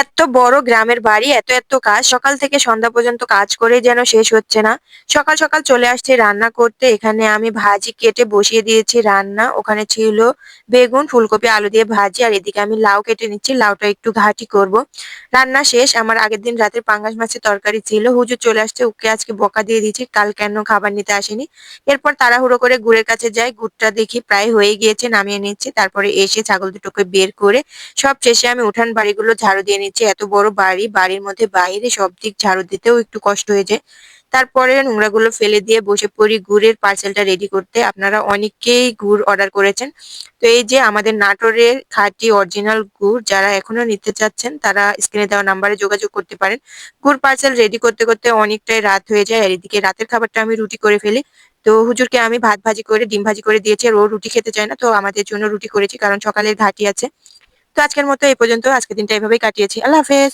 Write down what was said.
tiket এত্ত বড় গ্রামের বাড়ি, এত, এত কাজ। সকাল থেকে সন্ধ্যা পর্যন্ত কাজ করে যেন শেষ হচ্ছে না। সকাল, সকাল চলে আসছি রান্না করতে। এখানে আমি ভাজি কেটে বসিয়ে দিয়েছি রান্না। ওখানে ছিল বেগুন, ফুলকপি, আলু দিয়ে ভাজি। আর এদিকে আমি লাউ কেটে নিচ্ছি। লাউটা একটু ঘাঁটি করব। রান্না শেষ। আমার আগের দিন রাতের পাঙ্গাস মাছের তরকারি ছিল। হুজুর চলে আসছে। ওকে আজকে বকা দিয়ে দিয়েছি। কাল কেন খাবার নিতে আসেনি। এরপর তাড়াহুড়ো করে গুড়ের কাছে যাই। গুড়টা দেখি প্রায় হয়ে গিয়েছে। নামিয়ে নিচ্ছি। তারপরে এসে ছাগল দুটোকে বের করে সব শেষে আমি উঠান বাড়িগুলো ঝাড়ু দিয়ে নিচ্ছি। এত বড় বাড়ি, বাড়ির মধ্যে বাইরে সব দিক ঝাড়ু দিতেও একটু কষ্ট হয়ে যায়। তারপরে নোংরাগুলো ফেলে দিয়ে বসে পড়ি গুড়ের পার্সেলটা রেডি করতে। আপনারা অনেকেই গুড় অর্ডার করেছেন। তো এই যে আমাদের নাটোরের খাঁটি অরিজিনাল গুড় যারা এখনও নিতে চাচ্ছেন তারা স্ক্রিনে দেওয়া নাম্বারে যোগাযোগ করতে পারেন। গুড় পার্সেল রেডি করতে, করতে অনেকটাই রাত হয়ে যায়। আর এদিকে রাতের খাবারটা আমি রুটি করে ফেলি। তো হুজুরকে আমি ভাত ভাজি করে ডিম ভাজি করে দিয়েছি। আর ও রুটি খেতে চায় না। তো আমাদের জন্য রুটি করেছি কারণ সকালের ঘাঁটি আছে। তো আজকের মতো এই পর্যন্ত। আজকের দিনটা এভাবেই কাটিয়েছি। আল্লাহ হাফেজ।